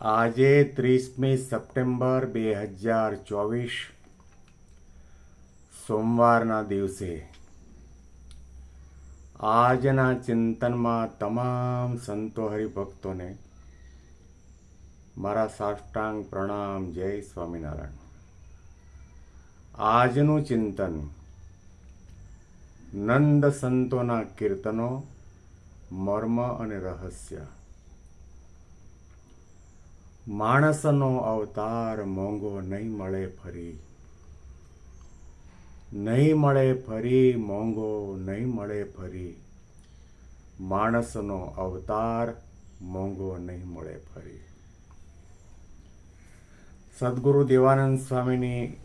આજે ત્રીસમી સપ્ટેમ્બર બે હજાર ચોવીસ, સોમવારના દિવસે. આજના ચિંતનમાં તમામ સંતો હરિભક્તોને મારા સાષ્ટાંગ પ્રણામ, જય સ્વામિનારાયણ. આજનું ચિંતન નંદ સંતોના કીર્તનો, મર્મ અને રહસ્ય. માણસનો અવતાર મોંઘો નહીં મળે ફરી. નહીં મળે ફરી, મોંઘો નહીં મળે ફરી. માણસનો અવતાર મોંઘો નહીં મળે ફરી. સદગુરુ દેવાનંદ સ્વામીની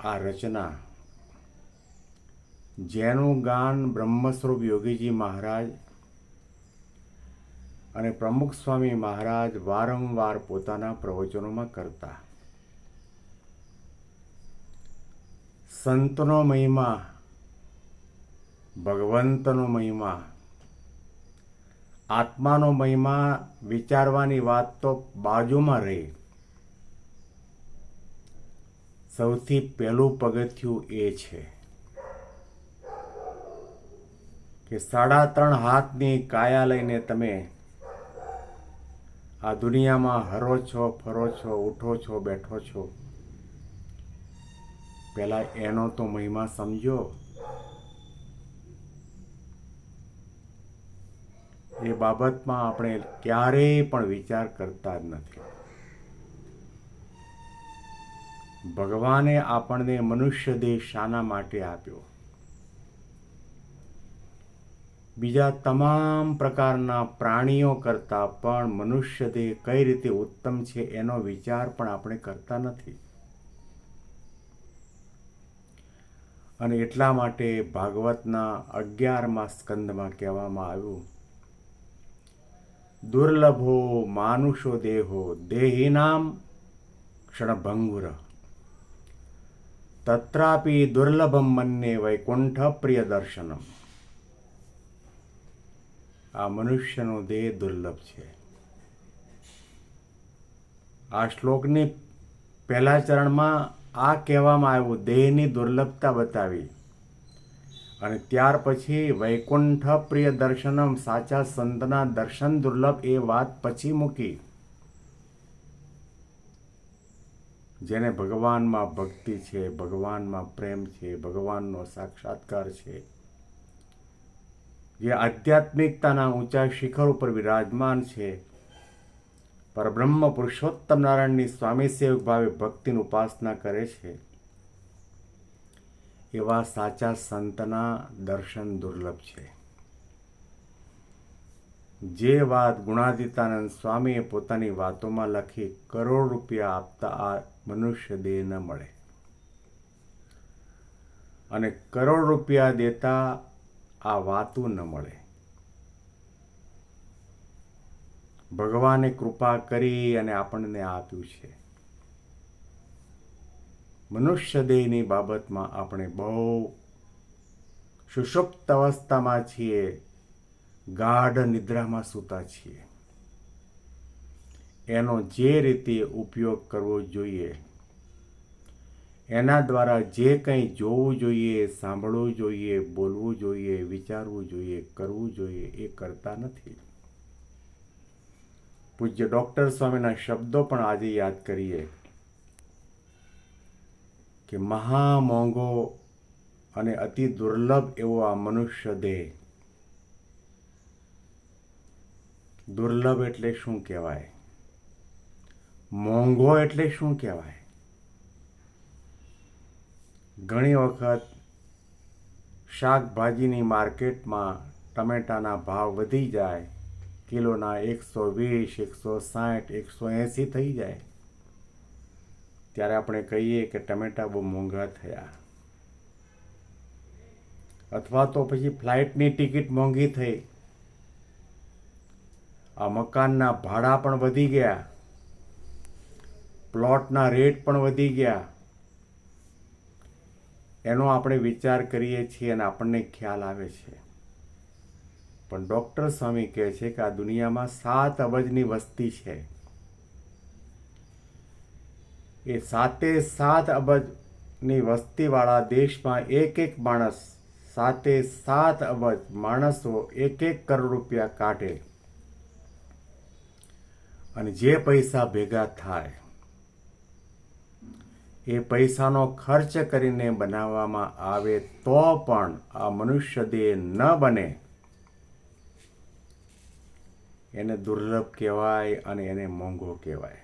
આ રચના, જેનું ગાન બ્રહ્મસ્વરૂપ યોગીજી મહારાજ અને પ્રમુખ સ્વામી મહારાજ વારંવાર પોતાના પ્રવચનોમાં કરતા. સંતનો મહિમા, ભગવંતનો મહિમા, આત્માનો મહિમા વિચારવાની વાત તો બાજુમાં રહી. સૌથી પહેલું પગથિયું એ છે કે સાડા ત્રણ હાથની કાયા લઈને તમે આ દુનિયામાં હરો છો, ફરો છો, ઉઠો છો, બેઠો છો. પહેલાં એનો તો મહિમા સમજો. એ બાબતમાં આપણે ક્યારેય પણ વિચાર કરતા જ નથી. ભગવાને આપણને મનુષ્ય દેહ શાના માટે આપ્યો. બીજા તમામ પ્રકારના પ્રાણીઓ કરતાં પણ મનુષ્ય દેહ કઈ રીતે ઉત્તમ છે એનો વિચાર પણ આપણે કરતા નથી. અને એટલા માટે ભાગવતના અગિયારમાં સ્કંદમાં કહેવામાં આવ્યું, દુર્લભો માનુષો દેહો દેહિનામ ક્ષણભંગુર. તત્રાપી દુર્લભમ મન્યે વૈકુંઠ પ્રિય દર્શનમ આ મનુષ્યનો દેહ દુર્લભ છે. આ શ્લોકની પહેલા ચરણમાં આ કહેવામાં આવ્યું, દેહની દુર્લભતા બતાવી. અને ત્યાર પછી, વૈકુંઠ પ્રિય દર્શનમ સાચા સંતના દર્શન દુર્લભ એ વાત પછી મૂકી. જેને ભગવાનમાં ભક્તિ છે, ભગવાનમાં પ્રેમ છે, ભગવાનનો સાક્ષાત્કાર છે. જે આધ્યાત્મિકતાના ઊંચા શિખર ઉપર વિરાજમાન છે. પરબ્રહ્મ પુરુષોત્તમ નારાયણની સ્વામી સેવક ભાવે ભક્તિની ઉપાસના કરે છે. એવા સાચા સંતના દર્શન દુર્લભ છે. જે વાત ગુણાદિતાનંદ સ્વામીએ પોતાની વાતોમાં લખી કરોડ રૂપિયા આપતા આ મનુષ્ય દેહ ન મળે. અને કરોડ રૂપિયા દેતા આ વાતું ન મળે. ભગવાને કૃપા કરી અને આપણને આપ્યું છે. મનુષ્ય દેહની બાબતમાં આપણે બહુ સુષુપ્ત અવસ્થામાં છીએ, ગાઢ નિદ્રામાં સૂતા છીએ. એનો જે રીતે ઉપયોગ કરવો જોઈએ એના દ્વારા જે કંઈ જોવું જોઈએ, સાંભળવું જોઈએ, બોલવું જોઈએ, વિચારવું જોઈએ, કરવું જોઈએ, એ કરતા નથી. પૂજ્ય ડૉક્ટર સ્વામીના શબ્દો પણ આજે યાદ કરીએ કે મહા મોંઘો અને અતિ દુર્લભ એવો આ મનુષ્ય દેહ. દુર્લભ એટલે શું કહેવાય? મોંઘો એટલે શું કહેવાય? ઘણી વખત શાકભાજીની માર્કેટમાં ટમેટાના ભાવ વધી જાય, કિલોના એકસો વીસ, એકસો સાઠ, એકસો એંસી થઈ જાય. ત્યારે આપણે કહીએ કે ટમેટા બહુ મોંઘા થયા. અથવા તો પછી ફ્લાઇટની ટિકિટ મોંઘી થઈ. આ મકાનના ભાડા પણ વધી ગયા. પ્લોટના રેટ પણ વધી ગયા. એનો આપણે વિચાર કરીએ છીએ અને આપણને ખ્યાલ આવે છે. પણ ડૉક્ટર સ્વામી કહે છે કે આ દુનિયામાં સાત અબજની વસ્તી છે. એ સાતે સાત અબજની વસ્તીવાળા દેશમાં એક એક માણસ, સાતે સાત અબજ માણસો એક એક કરોડ રૂપિયા કાઢે અને જે પૈસા ભેગા થાય એ પૈસાનો ખર્ચ કરીને બનાવવામાં આવે તો પણ આ મનુષ્ય દેહ ન બને. એને દુર્લભ કહેવાય અને એને મોંઘો કહેવાય.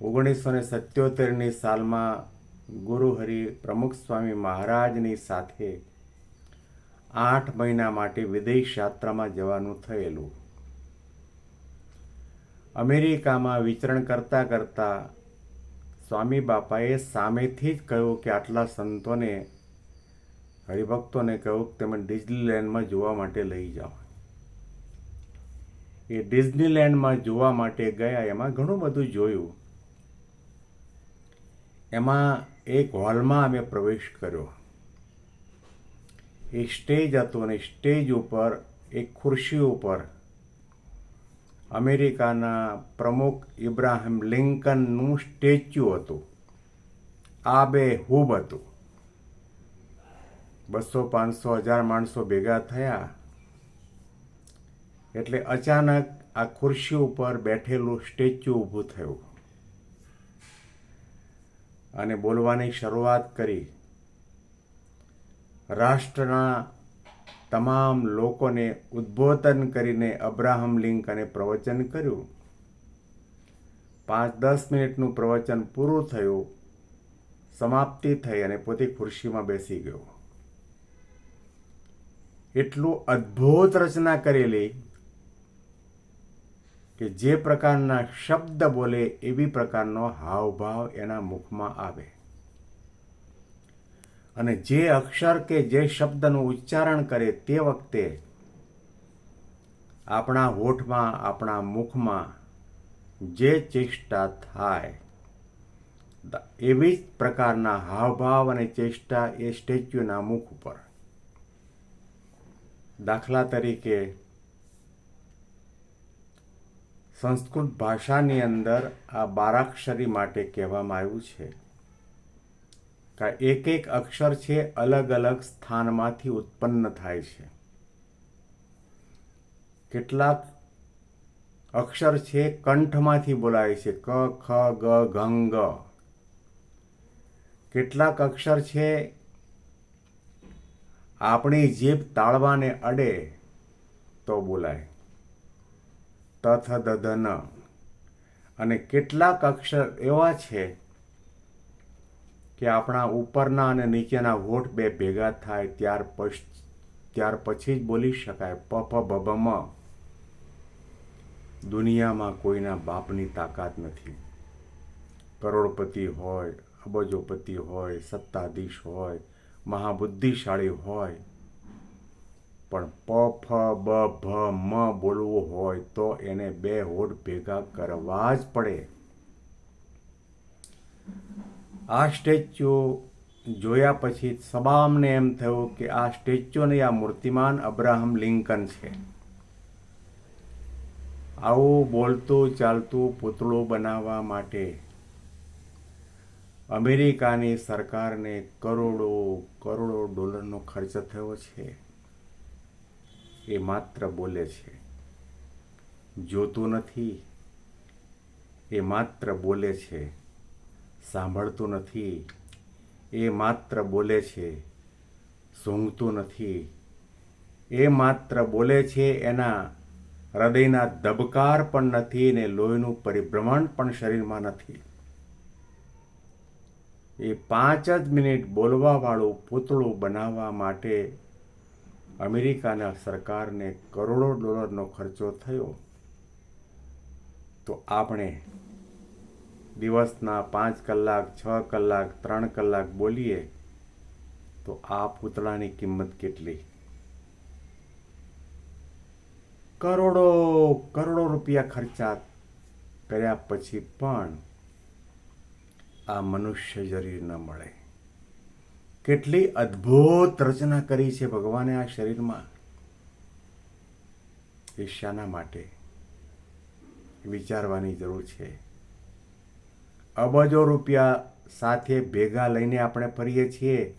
ઓગણીસો ને સત્યોતેરની સાલમાં ગુરુહરિ પ્રમુખ સ્વામી મહારાજની સાથે આઠ મહિના માટે વિદેશ યાત્રામાં જવાનું થયેલું. અમેરિકામાં વિચરણ કરતા કરતા સ્વામી બાપાએ સામેથી જ કહ્યું કે આટલા સંતોને, હરિભક્તોને કહ્યું કે તમે ડિઝનીલેન્ડમાં જોવા માટે લઈ જાઓ. એ ડિઝનીલેન્ડમાં જોવા માટે ગયા, એમાં ઘણું બધું જોયું. એમાં એક હોલમાં અમે પ્રવેશ કર્યો. એ સ્ટેજ હતો અને સ્ટેજ ઉપર, એક ખુરશી ઉપર અમેરિકાના પ્રમુખ ઇબ્રાહિમ લિંકનનું સ્ટેચ્યુ હતું. આ બે હુબ હતું. બસો પાંચસો હજાર માણસો ભેગા થયા. એટલે અચાનક આ ખુરશી ઉપર બેઠેલું સ્ટેચ્યુ ઊભું થયું. અને બોલવાની શરૂઆત કરી. રાષ્ટ્રના તમામ લોકોને ઉદ્બોધન કરીને અબ્રાહમ લિંકને પ્રવચન કર્યું. પાંચ દસ મિનિટનું પ્રવચન પૂરું થયું, સમાપ્તિ થઈ અને પોતે ખુરશીમાં બેસી ગયો. એટલું અદ્ભુત રચના કરેલી કે જે પ્રકારના શબ્દ બોલે એવી પ્રકારનો હાવભાવ એના મુખમાં આવે. અને જે અક્ષર કે જે શબ્દનું ઉચ્ચારણ કરે તે વખતે આપણા હોઠમાં, આપણા મુખમાં જે ચેષ્ટા થાય એવી જ પ્રકારના હાવભાવ અને ચેષ્ટા એ સ્ટેચ્યુના મુખ ઉપર. દાખલા તરીકે, સંસ્કૃત ભાષાની અંદર આ બારાક્ષરી માટે કહેવામાં આવ્યું છે. એક એક અક્ષર છે અલગ અલગ સ્થાનમાંથી ઉત્પન્ન થાય છે. કેટલાક અક્ષર છે કંઠમાંથી બોલાય છે. ક, ખ, ગ, ઘંગ. કેટલાક અક્ષર છે આપણી જીભ તાળવાને અડે તો બોલાય. તથ દધન અને કેટલાક અક્ષર એવા છે કે આપણા ઉપરના અને નીચેના હોઠ બે ભેગા થાય ત્યાર પછી ત્યાર પછી જ બોલી શકાય. પ ફ ભભમ દુનિયામાં કોઈના બાપની તાકાત નથી. કરોડપતિ હોય, અબજોપતિ હોય, સત્તાધીશ હોય, મહાબુદ્ધિશાળી હોય, પણ પ, ફ, બ ભ મ બોલવું હોય તો એને બે હોઠ ભેગા કરવા જ પડે. આ સ્ટેચ્યુ જોયા પછી તમામને એમ થયું કે આ સ્ટેચ્યુ ને આ મૂર્તિમાન અબ્રાહમ લિંકન છે. આવું બોલતું ચાલતું પૂતળું બનાવવા માટે અમેરિકાની સરકારને કરોડો કરોડો ડોલરનો ખર્ચ થયો છે. એ માત્ર બોલે છે. જોતું નથી. એ માત્ર બોલે છે. સાંભળતું નથી. એ માત્ર બોલે છે, સૂંઘતું નથી. એ માત્ર બોલે છે એના હૃદયના ધબકાર પણ નથી ને લોહીનું પરિભ્રમણ પણ શરીરમાં નથી. એ પાંચ જ મિનિટ બોલવાવાળું પૂતળું બનાવવા માટે અમેરિકાના સરકારને કરોડો ડોલરનો ખર્ચો થયો. તો આપણે દિવસના પાંચ કલાક, છ કલાક, ત્રણ કલાક બોલીએ, તો આ પૂતળાની કિંમત કેટલી? કરોડો કરોડો રૂપિયા ખર્ચા કર્યા પછી પણ આ મનુષ્ય શરીર ન મળે. કેટલી અદ્ભુત રચના કરી છે ભગવાને આ શરીરમાં. એ શાના માટે વિચારવાની જરૂર છે. અબજો રૂપિયા સાથે ભેગા લઈને આપણે ફરીએ છીએ.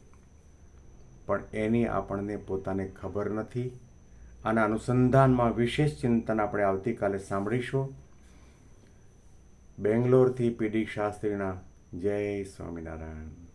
પણ એની આપણને પોતાને ખબર નથી. આના અનુસંધાનમાં વિશેષ ચિંતન આપણે આવતીકાલે સાંભળીશું. બેંગ્લોરથી પીડી શાસ્ત્રીના જય સ્વામિનારાયણ.